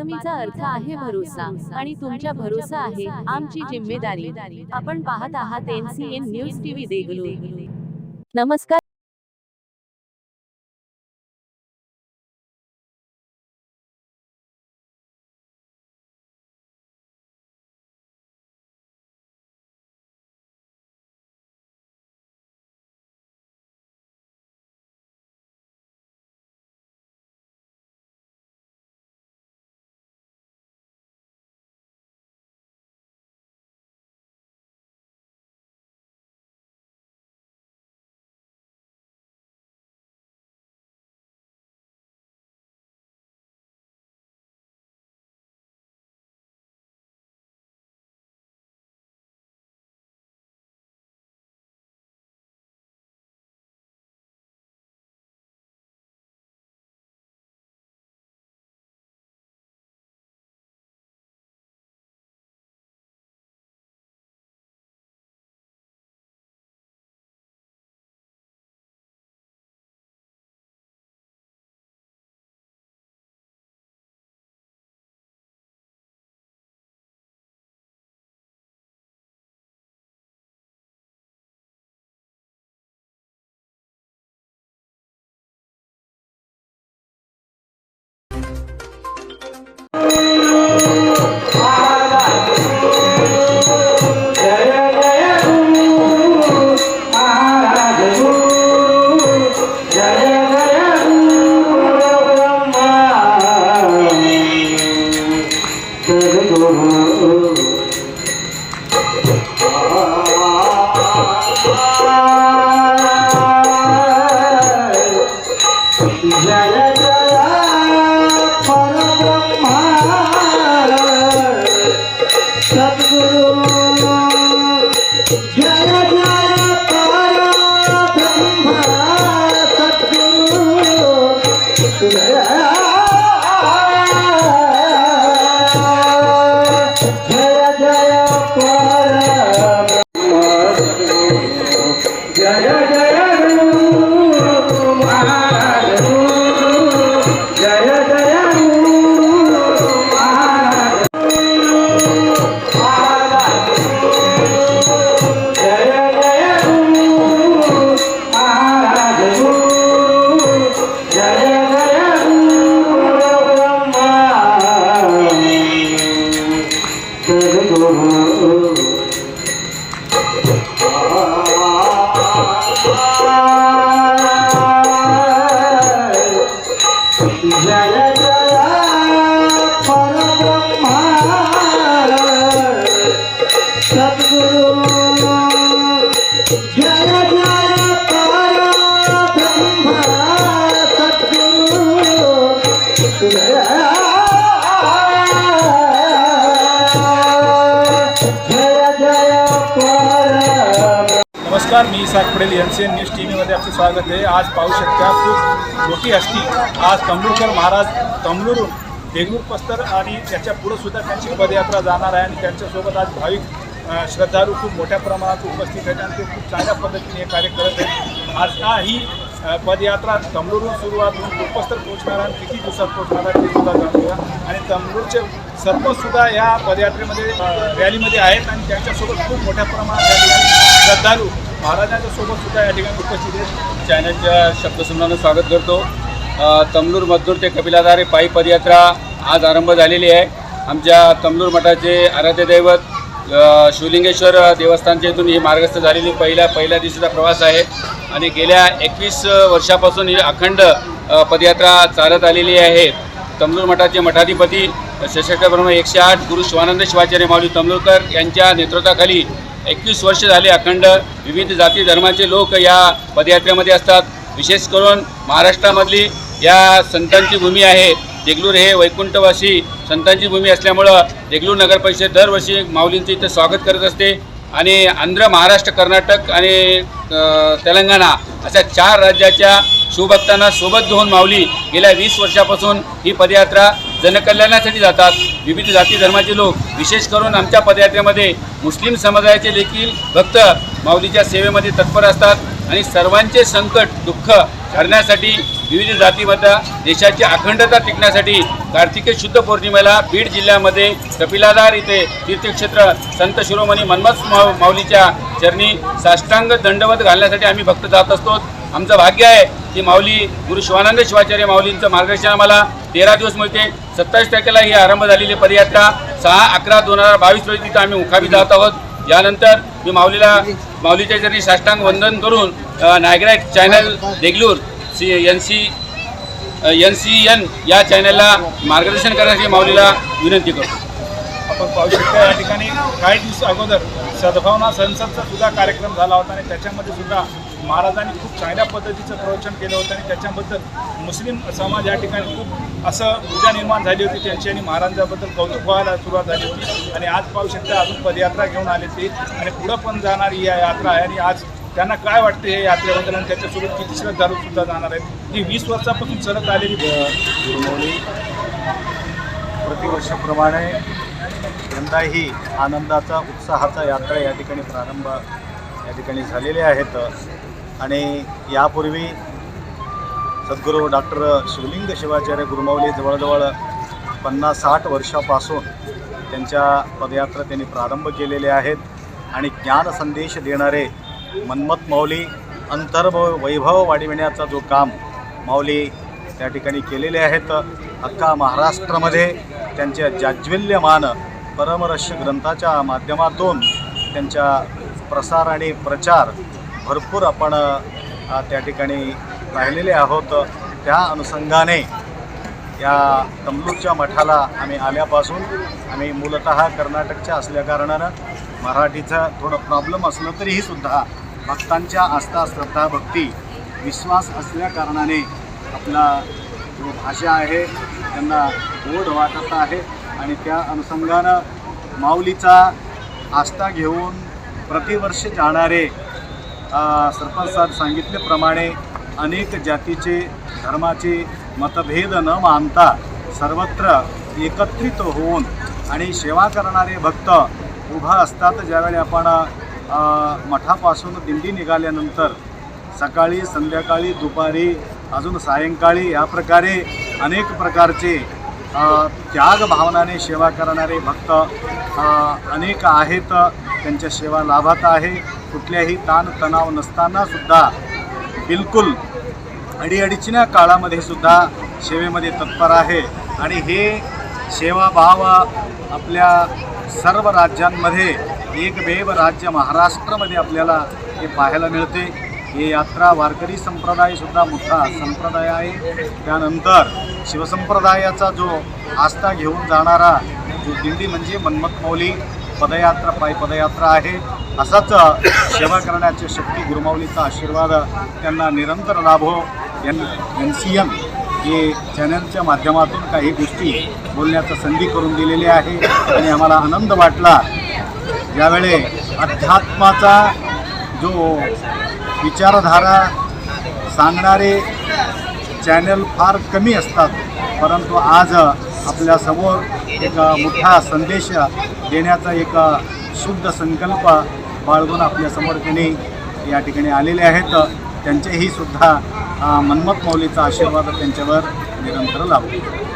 बातमीचा अर्थ आहे भरोसा. आणि तुमच्या भरोसा आहे आमची जिम्मेदारी. आपण पाहत आहात एनसीएन न्यूज टीव्ही देगलूर. नमस्कार. नमस्कार मी Isak Padel N C N news T व्हीमध्ये आपलं स्वागत आहे. आज पाहू शकता खूप मोठी हस्ती. आज तमलूरकर महाराज तमलूरून देगलूर पस्तर आणि त्याच्या पुढं सुद्धा त्यांची पदयात्रा जाणार आहे आणि त्यांच्यासोबत आज भाविक श्रद्धाळू खूप मोठ्या प्रमाणात उपस्थित आहेत आणि ते खूप चांगल्या पद्धतीने हे कार्य करत आहेत. आज का ही पदयात्रा तमलूरहून सुरुवात होऊन गुरपस्तर पोहोचणार आणि किती दिवसात पोहोचणार आहे ते सुद्धा जाणूया. आणि तमलूरचे सरपंचसुद्धा या पदयात्रेमध्ये रॅलीमध्ये आहेत आणि त्यांच्यासोबत खूप मोठ्या प्रमाणात श्रद्धाळू महाराजांच्या सोबत सुद्धा या ठिकाणी उपस्थित आहेत. चॅनलच्या शब्दसंबंधानं स्वागत करतो. तमलूर मजदूर ते कपिलाधारे पायी पदयात्रा आज आरंभ झालेली आहे. आमच्या तमलूर मठाचे आराध्य दैवत शिवलिंगेश्वर देवस्थानच्या इथून ही मार्गस्थ झालेली पहिल्या पहिल्या दिवशीचा प्रवास आहे. आणि गेल्या एकवीस वर्षापासून ही अखंड पदयात्रा चालत आलेली आहे. तमलूर मठाचे मठाधिपती सशस्त्र ब्रह्म एकशे आठ गुरु शिवानंद शिवाचार्य माऊली तमलूरकर यांच्या नेतृत्वाखाली एकवीस वर्ष झाले अखंड विविध जाती धर्माचे लोक या पदयात्रेमध्ये असतात. विशेष करून महाराष्ट्रामधली या संतांची भूमी आहे. देगलूर हे वैकुंठवासी संतांची भूमी असल्यामुळं देगलूर नगर परिषद दरवर्षी माऊलींचं इथं स्वागत करत असते. आणि आंध्र महाराष्ट्र कर्नाटक आणि तेलंगणा अशा चार राज्याच्या शिवभक्तांना सोबत घेऊन माऊली गेल्या वीस वर्षापासून ही पदयात्रा जनकल्याणासाठी जातात. विविध जाती धर्माचे लोक विशेष करून आमच्या पदयात्रेमध्ये मुस्लिम समुदायाचे देखील भक्त माऊलीच्या सेवेमध्ये तत्पर असतात आणि सर्वांचे संकट दुःख करण्यासाठी विविध जातीमध्ये देशाची अखंडता टिकण्यासाठी कार्तिकी शुद्ध पौर्णिमेला बीड जिल्ह्यामध्ये कपिलाधार इथे तीर्थक्षेत्र संत शिरोमणी मन्मथ माऊ- माऊलीच्या चरणी साष्टांग दंडवत घालण्यासाठी आम्ही भक्त जात असतो. आमचं भाग्य आहे की माऊली गुरु शिवानंद शिवाचार्य माऊलींचं मार्गदर्शन आम्हाला तेरा दिवस मिळते. सत्तावीस तारखेला ही आरंभ झालेली पदयात्रा. सहा अकरा दोन हजार बावीस रोजी तिथं आम्ही मुखामी जात आहोत. यानंतर मी माऊलीला माऊलीच्या चरणी साष्टांग वंदन करून Niagara channel Degloor C N C N C N या चॅनलला मार्गदर्शन करण्यासाठी माऊलीला विनंती करतो. आपण पाहू शकता या ठिकाणी काही दिवस अगोदर सद्भावना संसदचा सुद्धा कार्यक्रम झाला होता आणि त्याच्यामध्ये सुद्धा महाराजांनी खूप चांगल्या पद्धतीचं प्रवचन केलं होतं आणि त्याच्याबद्दल मुस्लिम समाज या ठिकाणी खूप असं ऊर्जा निर्माण झाली होती. त्यांची आणि महाराजांबद्दल कौतुक व्हायला सुरुवात झाली होती. आणि आज पाहू शकता अजून पदयात्रा घेऊन आले ते. आणि पुढं पण जाणारी या यात्रा आहे आणि आज त्यांना काय वाटते हे यात्रेबद्दल आणि त्याच्यासोबत किती श्रद्धाळूसुद्धा जाणार आहेत? ही वीस वर्षापासून चलत आलेली गुरुमौली प्रतिवर्षाप्रमाणे यंदाही आनंदाचा उत्साहाचा यात्रा या ठिकाणी प्रारंभ या ठिकाणी झालेले आहेत. आणि यापूर्वी सद्गुरू डॉक्टर शिवलिंग शिवाचार्य गुरुमावली जवळजवळ पन्नास साठ वर्षापासून त्यांच्या पदयात्रा त्यांनी प्रारंभ केलेले आहेत आणि ज्ञान संदेश देणारे मन्मथ माऊली अंतर्भ वैभव वाढविण्याचा जो काम माऊली त्या ठिकाणी केलेले आहेत अख्खा महाराष्ट्रामध्ये त्यांच्या जाज्वल्यमान परमरस्य ग्रंथाच्या माध्यमातून त्यांच्या प्रसार आणि प्रचार भरपूर आपण त्या ठिकाणी पाहिलेले आहोत. त्या अनुषंगाने या तमलूकच्या मठाला आम्ही आल्यापासून आम्ही मूलतः कर्नाटकच्या असल्याकारणानं मराठीचा थोडं प्रॉब्लेम असलं तरीही सुद्धा भक्तांच्या आस्था श्रद्धा भक्ती विश्वास असल्याकारणाने आपला जो भाषा आहे त्यांना ओढ वाटत आहे आणि त्या अनुषंगानं माऊलीचा आस्था घेऊन प्रतिवर्ष जाणारे सरपंच साहेब सांगितल्याप्रमाणे अनेक जातीचे धर्माचे मतभेद न मानता सर्वत्र एकत्रित होऊन आणि सेवा करणारे भक्त उभा असतात. ज्यावेळी आपण मठापासून दिंडी निघाल्यानंतर सकाळी संध्याकाळी दुपारी अजून सायंकाळी या प्रकारे अनेक प्रकारचे त्याग भावनाने सेवा करणारे भक्त अनेक आहेत. त्यांच्या सेवा लाभात आहे. कुठल्याही ताणतणाव नसतानासुद्धा नसताना सुद्धा बिलकुल अडीअडचीच्या काळामध्ये सुद्धा सेवेमध्ये तत्पर आहे. आणि हे सेवाभाव आपल्या सर्व राज्यांमध्ये एकमेव राज्य महाराष्ट्रामध्ये आपल्याला हे पाहायला मिळते. हे यात्रा वारकरी संप्रदायसुद्धा मोठा संप्रदाय आहे. त्यानंतर शिवसंप्रदायाचा जो आस्था घेऊन जाणारा जो दिंडी म्हणजे मन्मथमौली पदयात्रा पायी पदयात्रा आहे असाच सेवा करण्याची शक्ती गुरुमाऊलीचा आशीर्वाद त्यांना निरंतर लाभो. एन एन सी एम हे चॅनलच्या माध्यमातून काही गोष्टी बोलण्याचा संधी करून दिलेली आहे आणि आम्हाला आनंद वाटला. यावेळे अध्यात्माचा जो विचारधारा सांगणारे चॅनल फार कमी असतात परंतु आज आपल्यासमोर एक मोठा संदेश देण्याचा एक शुद्ध संकल्प बाळगून आपल्यासमोर त्यांनी या ठिकाणी आलेले आहेत. त्यांचेही सुद्धा मन्मथ मौलीचा आशीर्वाद त्यांच्यावर निरंतर लाभतो